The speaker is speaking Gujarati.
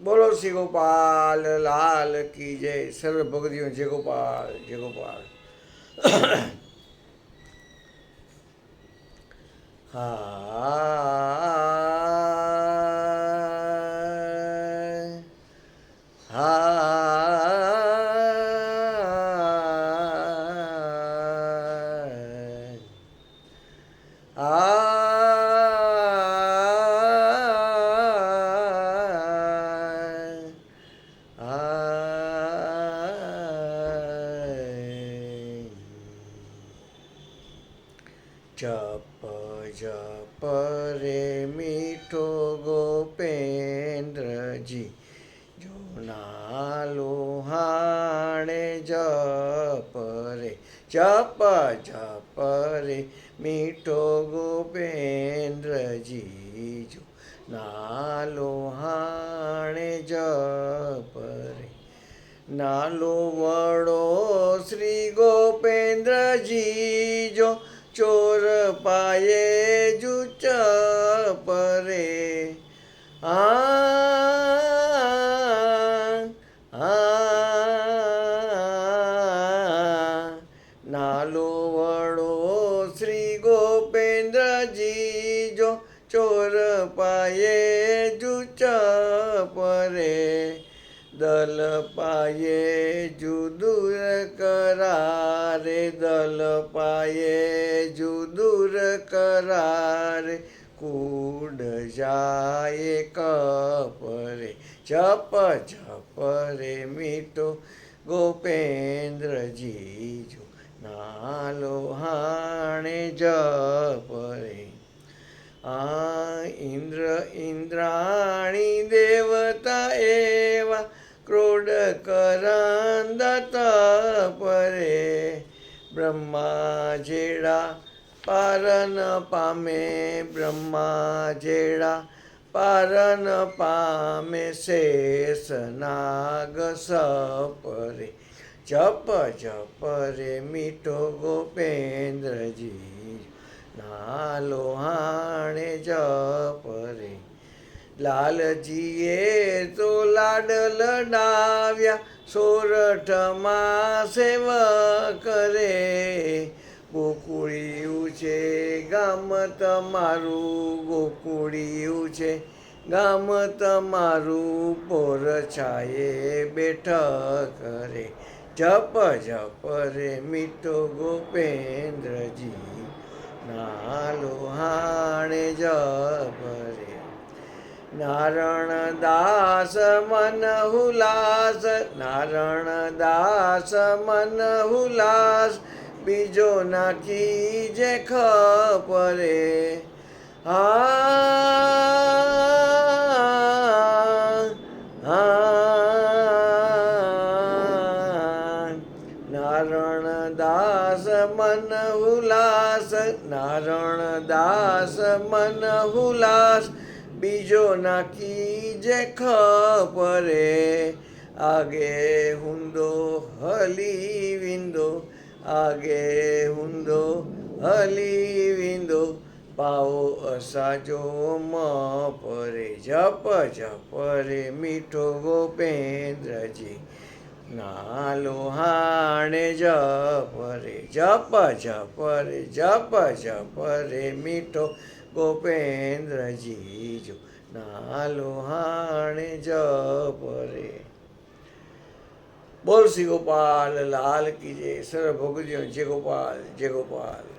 બોલો શ્રી ગોપાલ લાલ કી જય સર્વ ભગતીઓ જય ગોપાલ જય ગોપાલ હા હા આ જપ જપ રે મીઠો ગોપેન્દ્રજી જો નાલો હાણે જપ રે જપ જપ રે મીઠો ગોપેન્દ્રજી જો નાલો હાણે જપ રે નાલો પાયે જુચ પરે. નાલો વડો શ્રી ગોપેન્દ્રજી જો ચોર પાયે દલ પાયે જુદુર કરારે, દલ પાયે જુદુર કરારે, કુડ જાય કપરે, જપ જપ રે મીઠો ગોપેન્દ્રજી જો નાલો હાણે જપ રે. આ ઇન્દ્ર ઇન્દ્રાણી દેવતા परे ब्रह्मा जेडा पारन पामे ब्रह्मा जेडा पारन पामे शेष नाग सपरे। जप जप रे मिठो गोपेंद्र जी नालो हाणे जप रे। लालजीए तो लाडल डाव्या સોરઠમાં સેવ કરે ગોકુળિયું છે ગામ તમારું ગોકુળિયું છે ગામ તમારું પોર છાયે બેઠક કરે. જપ જપ રે મીઠો ગોપેન્દ્રજી નાલો હાણે જપ રે નારણ દાસ મન હુલાસ નારણ દાસ મન હુલાસ, બીજો નાખી જે ખપરે હા હા નારણ દાસ મન હુલાસ નારણ દાસ મન હુલાસ બીજો નાખી જે ખપરે, આગે હુંદો હલી વિંદો, આગે હુંદો હલી વિંદો પાઓ અસાજો મ પરે જપ જપ રે મીઠો ગોપેન્દ્રજી નાલો હાણે જપ રે, જપ જપ રે, જપ જપ રે મીઠો ગોપેન્દ્રજી જો ના હાણે જપ રે. બોલ શ્રી ગોપાલ, લાલ કી જય. સર્વ ભોગજીઓ જય ગોપાલ જય ગોપાલ.